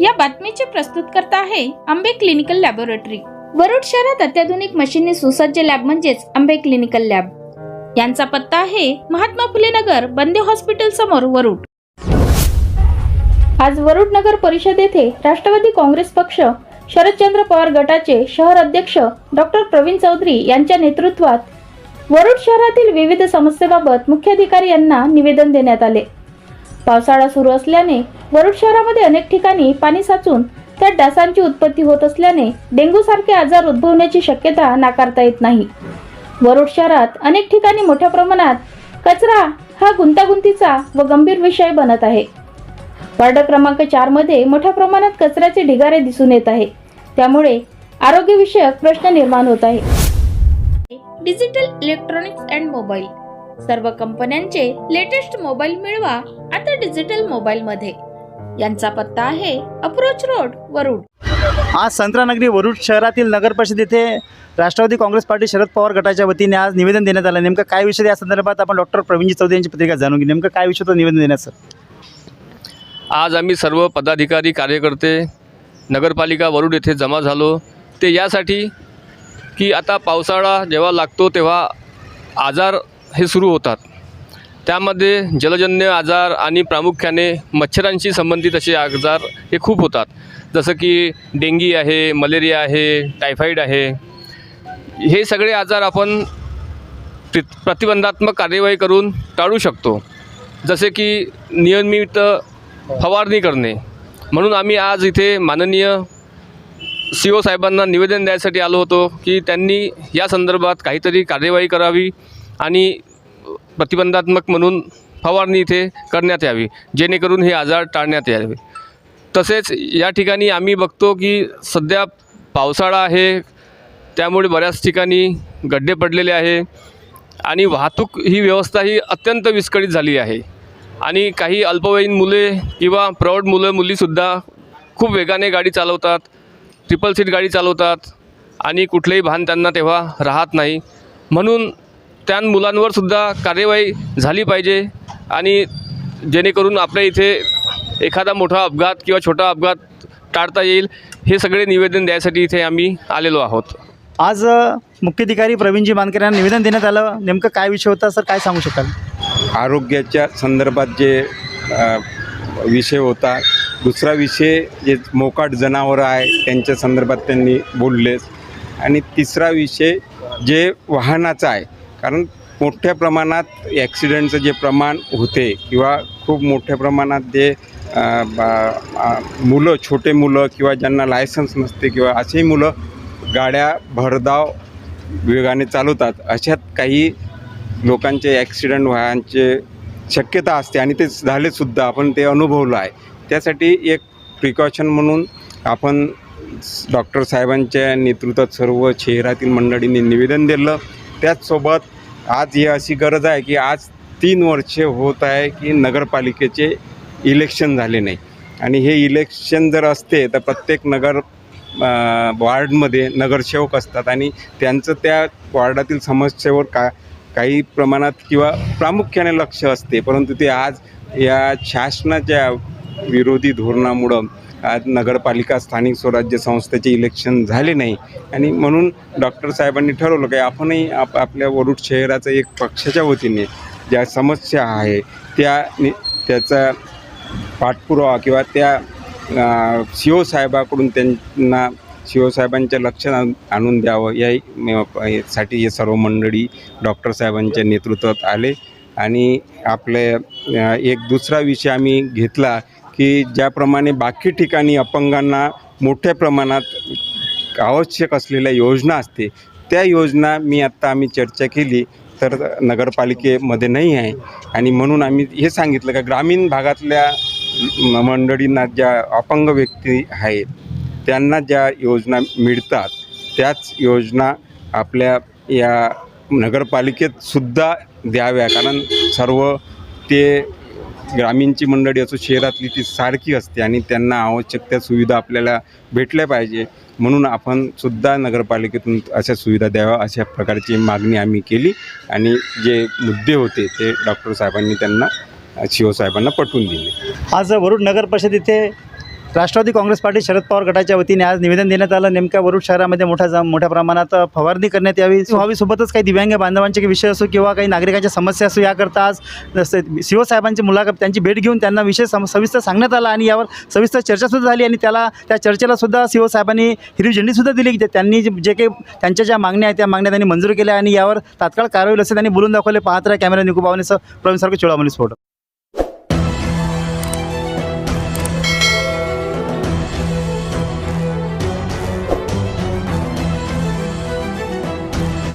या बातमीचे प्रस्तुतकर्ता आहे आंबे क्लिनिकल लॅबोरेटरी. वरुड शहरात अत्याधुनिक मशीनने सुसज्ज लॅब म्हणजेच आंबे क्लिनिकल लॅब. यांचा पत्ता आहे महात्मा फुले नगर बंदे हॉस्पिटल समोर वरुड. आज वरुड नगर परिषद येथे राष्ट्रवादी काँग्रेस पक्ष शरदचंद्र पवार गटाचे शहर अध्यक्ष डॉक्टर प्रवीण चौधरी यांच्या नेतृत्वात वरुड शहरातील विविध समस्येबाबत मुख्याधिकारी यांना निवेदन देण्यात आले. पावसाळा सुरू असल्याने वरुड शहरामध्ये अनेक ठिकाणी पाणी साचून त्यात डासांची उत्पत्ती होत असल्याने डेंग्यू सारखे आजार उद्भवण्याची शक्यता नाकारता येत नाही. वरुड शहरात अनेक ठिकाणी मोठ्या प्रमाणात कचरा हा गुंतागुंतीचा व गंभीर विषय बनत आहे. वार्ड क्रमांक चारमध्ये मोठ्या प्रमाणात कचऱ्याचे ढिगारे दिसून येत आहे. त्यामुळे आरोग्यविषयक प्रश्न निर्माण होत आहे. डिजिटल इलेक्ट्रॉनिक्स अँड मोबाईल सर्व कंपन्यांचे लेटेस्ट मोबाईल मिळवा आता डिजिटल मोबाईल मध्ये. यांचा पत्ता आहे अप्रोच रोड वरुड. आज संत्रानगरी वरुड शहरातील नगर परिषद येथे राष्ट्रवादी काँग्रेस पार्टी शरद पवार गटाच्या वतीने आज निवेदन देण्यात आलं. नेमकं काय विषय या संदर्भात आपण डॉक्टर प्रवीणजी चौधरी यांची पत्रिका जाणून घेऊ. नेमकं काय विषय होतं निवेदन देण्याचं? आज आम्ही सर्व पदाधिकारी कार्यकर्ते नगरपालिका वरुड येथे जमा झालो. ते यासाठी की आता पावसाळा जेव्हा लागतो तेव्हा आजार हे सुरू होतात. त्यामध्ये जलजन्य आजार आणि प्रामुख्याने मच्छरांशी संबंधित असे आजार हे खूप होतात. जसं की डेंगी आहे मलेरिया आहे टायफॉईड आहे. हे सगळे आजार आपण प्रतिबंधात्मक कार्यवाही करून टाळू शकतो. जसे की नियमित फवारणी करणे. म्हणून आम्ही आज इथे माननीय सी ओ साहेबांना निवेदन द्यायसाठी आलो होतो की त्यांनी या संदर्भात काहीतरी कार्यवाही करावी. आणि प्रतिबंधात्मक म्हणून फवारणी इथे करण्यात यावी जेणेकरून हे आजार टाळण्यात यावे. तसेच या ठिकाणी आम्ही बघतो की सध्या पावसाळा आहे त्यामुळे बऱ्याच ठिकाणी गड्डे पडलेले आहे आणि वाहतूक ही व्यवस्था ही अत्यंत विस्कळीत झाली आहे. आणि काही अल्पवयीन मुले किंवा प्रौढ मुलं मुलीसुद्धा खूप वेगाने गाडी चालवतात ट्रिपल सीट गाडी चालवतात आणि कुठलंही भान त्यांना तेव्हा राहत नाही. म्हणून त्या मुलांवर सुद्धा कार्यवाही झाली पाहिजे आणि जेणेकरून आपल्या इथे एखादा मोठा अपघात किंवा छोटा अपघात टाळता येईल हे सगळे निवेदन द्यायसाठी इथे आम्ही आलेलो आहोत. आज मुख्याधिकारी प्रवीणजी मानकर यांना निवेदन देण्यात आलं. नेमकं काय विषय होता? सर काय सांगू शकाल? आरोग्याच्या संदर्भात जे अ, विषय होता दुसरा विषय जे मोकाट जनावरं आहे त्यांच्या संदर्भात त्यांनी बोललेच. आणि तिसरा विषय जे वाहनाचा आहे कारण मोठ्या प्रमाणात ॲक्सिडेंटचं जे प्रमाण होते किंवा खूप मोठ्या प्रमाणात जे मुलं छोटे मुलं किंवा ज्यांना लायसन्स नसते किंवा असेही मुलं गाड्या भरधाव वेगाने चालवतात अशात काही लोकांचे ॲक्सिडेंट व्हायचे शक्यता असते आणि ते झालेसुद्धा आपण ते अनुभवलं आहे. त्यासाठी एक प्रिकॉशन म्हणून आपण डॉक्टर साहेबांच्या नेतृत्वात सर्व शहरातील मंडळींनी निवेदन दिलं. त्याचसोबत आज ही अशी गरज आहे की आज तीन वर्षे होत आहे की नगरपालिकेचे इलेक्शन झाले नाही. आणि हे इलेक्शन जर असते तर प्रत्येक नगर वार्डमध्ये नगरसेवक असतात आणि त्यांचं त्या वार्डातील समस्येवर का काही प्रमाणात किंवा प्रामुख्याने लक्ष असते. परंतु ते आज या शासनाच्या विरोधी धोरणामुळं आज नगरपालिका स्थानिक स्वराज्य संस्थेचे इलेक्शन झाले नाही. आणि म्हणून डॉक्टर साहेबांनी ठरवलं की आपणही आप आपल्या वरुड शहराचं एक पक्षाच्या वतीने ज्या समस्या आहे त्या त्याचा पाठपुरावा किंवा त्या सी साहेबाकडून त्यांना शिवसाहेबांच्या लक्षात आणून द्यावं याही साठी हे सर्व मंडळी डॉक्टर साहेबांच्या नेतृत्वात आले. आणि आपले एक दुसरा विषय आम्ही घेतला की ज्याप्रमाणे बाकी ठिकाणी अपंगांना मोठ्या प्रमाणात आवश्यक असलेल्या योजना असते त्या योजना मी आत्ता आम्ही चर्चा केली तर नगरपालिकेमध्ये नाही आहे. आणि म्हणून आम्ही हे सांगितलं का ग्रामीण भागातल्या मंडळींना ज्या अपंग व्यक्ती आहेत त्यांना ज्या योजना मिळतात त्याच योजना आपल्या या नगरपालिकेत सुद्धा द्याव्या. कारण सर्व ते ग्रामीणची मंडळी असो शहरातली ती सारखी असते आणि त्यांना आवश्यक त्या सुविधा आपल्याला भेटल्या पाहिजे. म्हणून आपण सुद्धा नगरपालिकेतून अशा सुविधा द्याव्या अशा प्रकारची मागणी आम्ही केली आणि जे मुद्दे होते ते डॉक्टर साहेबांनी त्यांना शिवसाहेबांना पटवून दिले. आज वरुड नगर परिषद इथे राष्ट्रवादी काँग्रेस पार्टी शरद पवार गटाच्या वतीने आज निवेदन देण्यात आलं. नेमक्या वरुड शहरामध्ये मोठ्या मोठ्या प्रमाणात फवारणी करण्यात यावी. व्हावी सोबतच काही दिव्यांग बांधवांचे काही विषय असो किंवा काही नागरिकांच्या समस्या असो याकरता आज सी साहेबांची मुलाखत त्यांची भेट घेऊन त्यांना विषय सम सविस्तर सांगण्यात आला आणि यावर सविस्तर चर्चासुद्धा झाली आणि त्याला त्या चर्चेला सुद्धा सी साहेबांनी हिरवी झेंडीसुद्धा दिली. की त्यांनी जे काही त्यांच्या ज्या मागण्या आहेत त्या मागण्या त्यांनी मंजूर केल्या आणि यावर तात्काळ कारवाई असं त्यांनी बोलून दाखवले. पाहत राहा कॅमेरा निकू पावनेसह प्रवीण सारखं चोळामणी स्फोट